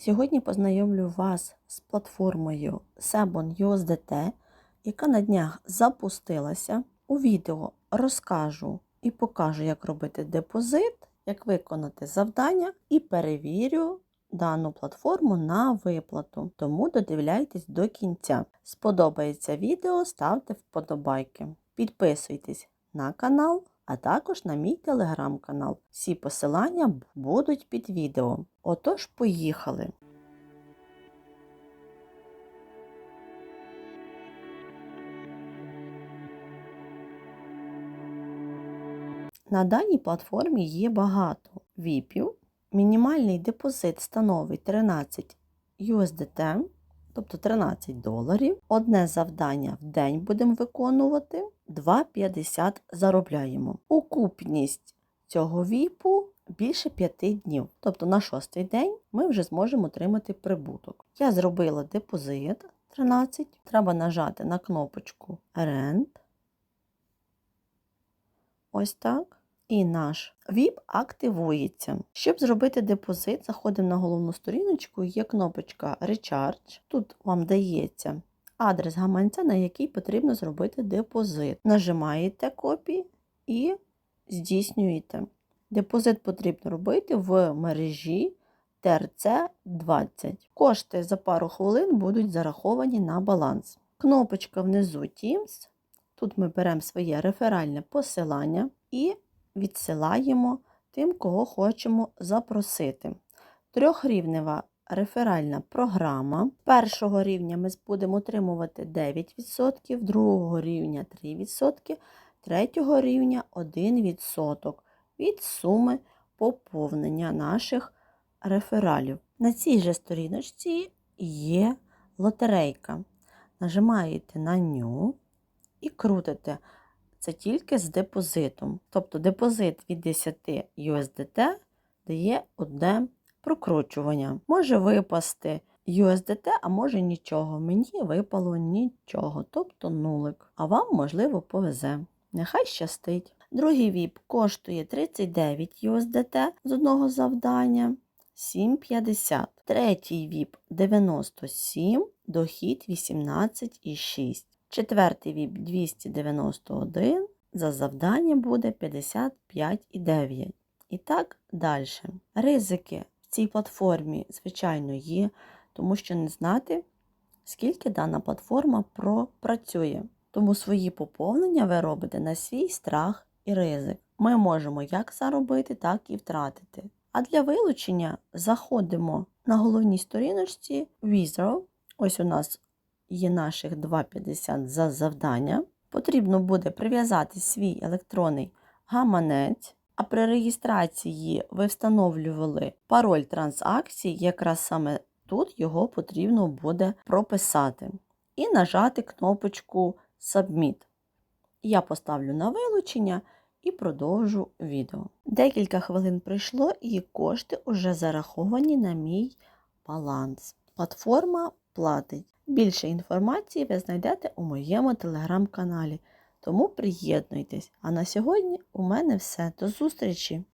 Сьогодні познайомлю вас з платформою Sebon USDT, яка на днях запустилася. У відео розкажу і покажу, як робити депозит, як виконати завдання і перевірю дану платформу на виплату. Тому додивляйтесь до кінця. Сподобається відео, ставте вподобайки. Підписуйтесь на канал, а також на мій телеграм-канал. Всі посилання будуть під відео. Отож, поїхали! На даній платформі є багато віпів. Мінімальний депозит становить 13 USDT, тобто 13 доларів. Одне завдання в день будемо виконувати, 2,50 заробляємо. Окупність цього віпу більше 5 днів. Тобто на шостий день ми вже зможемо отримати прибуток. Я зробила депозит 13. Треба нажати на кнопочку Rent. Ось так. І наш VIP активується. Щоб зробити депозит, заходимо на головну сторіночку, є кнопочка Recharge. Тут вам дається адрес гаманця, на який потрібно зробити депозит. Нажимаєте копії і здійснюєте. Депозит потрібно робити в мережі TRC20. Кошти за пару хвилин будуть зараховані на баланс. Кнопочка внизу Teams. Тут ми беремо своє реферальне посилання і відсилаємо тим, кого хочемо запросити. Трьохрівнева реферальна програма. Першого рівня ми будемо отримувати 9%, другого рівня 3%, третього рівня 1% від суми поповнення наших рефералів. На цій же сторіночці є лотерейка. Нажимаєте на ню і крутите. Це тільки з депозитом. Тобто депозит від 10 USDT дає одне прокручування. Може випасти USDT, а може нічого. Мені випало нічого, тобто нулик. А вам, можливо, повезе. Нехай щастить. Другий VIP коштує 39 USDT з одного завдання. 7,50. Третій VIP 97, дохід 18,6. Четвертий VIP 291, за завдання буде 55,9. І так далі. Ризики в цій платформі, звичайно, є, тому що не знати, скільки дана платформа пропрацює. Тому свої поповнення ви робите на свій страх і ризик. Ми можемо як заробити, так і втратити. А для вилучення заходимо на головній сторіночці Wizard. Ось у нас є наших 2,50 за завдання. Потрібно буде прив'язати свій електронний гаманець, а при реєстрації ви встановлювали пароль транзакції, якраз саме тут його потрібно буде прописати. І нажати кнопочку Submit. Я поставлю на вилучення і продовжу відео. Декілька хвилин пройшло, і кошти вже зараховані на мій баланс. Платформа платить. Більше інформації ви знайдете у моєму телеграм-каналі. Тому приєднуйтесь. А на сьогодні у мене все. До зустрічі!